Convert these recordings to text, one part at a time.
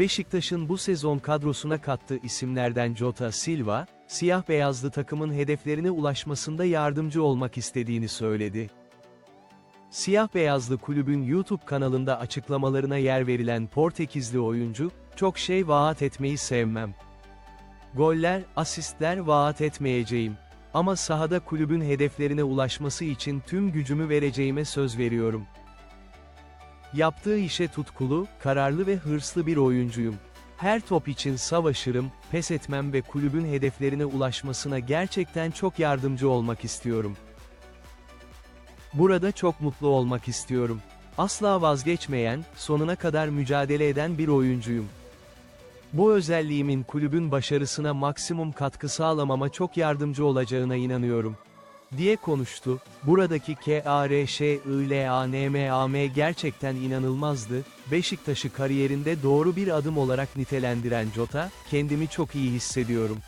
Beşiktaş'ın bu sezon kadrosuna kattığı isimlerden Jota Silva, siyah beyazlı takımın hedeflerine ulaşmasında yardımcı olmak istediğini söyledi. Siyah beyazlı kulübün YouTube kanalında açıklamalarına yer verilen Portekizli oyuncu, çok şey vaat etmeyi sevmem. Goller, asistler vaat etmeyeceğim. Ama sahada kulübün hedeflerine ulaşması için tüm gücümü vereceğime söz veriyorum. Yaptığı işe tutkulu, kararlı ve hırslı bir oyuncuyum. Her top için savaşırım, pes etmem ve kulübün hedeflerine ulaşmasına gerçekten çok yardımcı olmak istiyorum. Burada çok mutlu olmak istiyorum. Asla vazgeçmeyen, sonuna kadar mücadele eden bir oyuncuyum. Bu özelliğimin kulübün başarısına maksimum katkı sağlamama çok yardımcı olacağına inanıyorum. Diye konuştu. Buradaki KARŞILANMAM gerçekten inanılmazdı. Beşiktaş'ı kariyerinde doğru bir adım olarak nitelendiren Jota, kendimi çok iyi hissediyorum.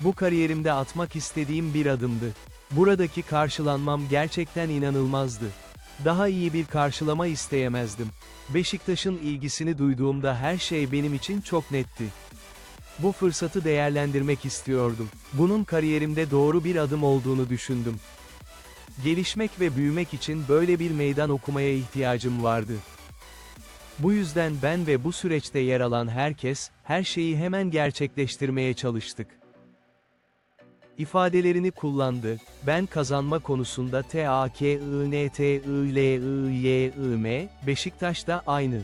Bu kariyerimde atmak istediğim bir adımdı. Buradaki karşılanmam gerçekten inanılmazdı. Daha iyi bir karşılama isteyemezdim. Beşiktaş'ın ilgisini duyduğumda her şey benim için çok netti. Bu fırsatı değerlendirmek istiyordum. Bunun kariyerimde doğru bir adım olduğunu düşündüm. Gelişmek ve büyümek için böyle bir meydan okumaya ihtiyacım vardı. Bu yüzden ben ve bu süreçte yer alan herkes, her şeyi hemen gerçekleştirmeye çalıştık ifadelerini kullandı. Ben kazanma konusunda T A K I N T I L I Y I M, Beşiktaş'ta aynı.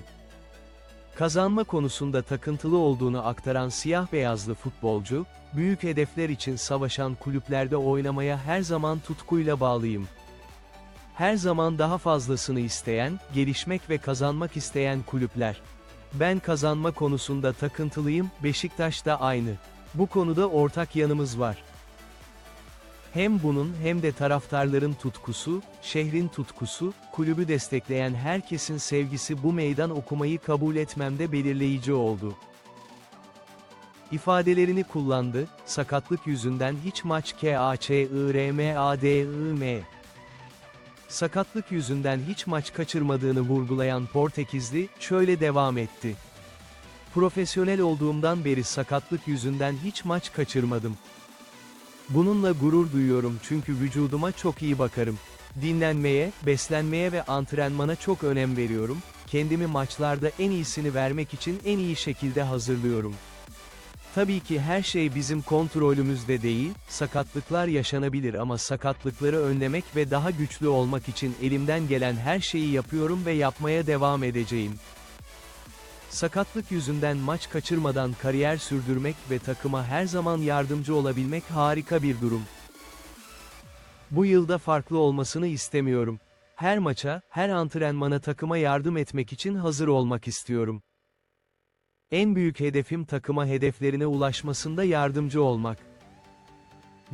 Kazanma konusunda takıntılı olduğunu aktaran siyah beyazlı futbolcu, büyük hedefler için savaşan kulüplerde oynamaya her zaman tutkuyla bağlıyım. Her zaman daha fazlasını isteyen, gelişmek ve kazanmak isteyen kulüpler. Ben kazanma konusunda takıntılıyım, Beşiktaş'ta aynı. Bu konuda ortak yanımız var. Hem bunun hem de taraftarların tutkusu, şehrin tutkusu, kulübü destekleyen herkesin sevgisi bu meydan okumayı kabul etmemde belirleyici oldu. İfadelerini kullandı, sakatlık yüzünden hiç maç KAÇIRMADIM. Sakatlık yüzünden hiç maç kaçırmadığını vurgulayan Portekizli, şöyle devam etti. Profesyonel olduğumdan beri sakatlık yüzünden hiç maç kaçırmadım. Bununla gurur duyuyorum çünkü vücuduma çok iyi bakarım. Dinlenmeye, beslenmeye ve antrenmana çok önem veriyorum. Kendimi maçlarda en iyisini vermek için en iyi şekilde hazırlıyorum. Tabii ki her şey bizim kontrolümüzde değil, sakatlıklar yaşanabilir ama sakatlıkları önlemek ve daha güçlü olmak için elimden gelen her şeyi yapıyorum ve yapmaya devam edeceğim. Sakatlık yüzünden maç kaçırmadan kariyer sürdürmek ve takıma her zaman yardımcı olabilmek harika bir durum. Bu yılda farklı olmasını istemiyorum. Her maça, her antrenmana takıma yardım etmek için hazır olmak istiyorum. En büyük hedefim takıma hedeflerine ulaşmasında yardımcı olmak.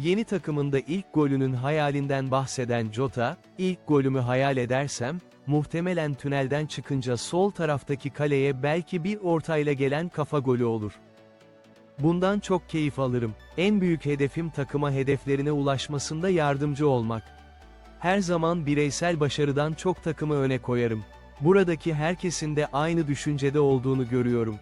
Yeni takımında ilk golünün hayalinden bahseden Jota, ilk golümü hayal edersem, muhtemelen tünelden çıkınca sol taraftaki kaleye belki bir ortayla gelen kafa golü olur. Bundan çok keyif alırım. En büyük hedefim takıma hedeflerine ulaşmasında yardımcı olmak. Her zaman bireysel başarıdan çok takımı öne koyarım. Buradaki herkesin de aynı düşüncede olduğunu görüyorum.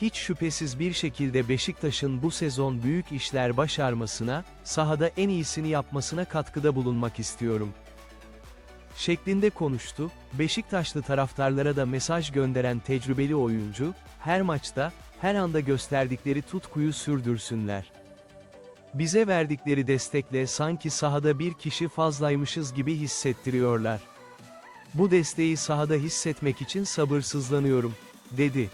Hiç şüphesiz bir şekilde Beşiktaş'ın bu sezon büyük işler başarmasına, sahada en iyisini yapmasına katkıda bulunmak istiyorum şeklinde konuştu, Beşiktaşlı taraftarlara da mesaj gönderen tecrübeli oyuncu, her maçta, her anda gösterdikleri tutkuyu sürdürsünler. Bize verdikleri destekle sanki sahada bir kişi fazlaymışız gibi hissettiriyorlar. Bu desteği sahada hissetmek için sabırsızlanıyorum, dedi.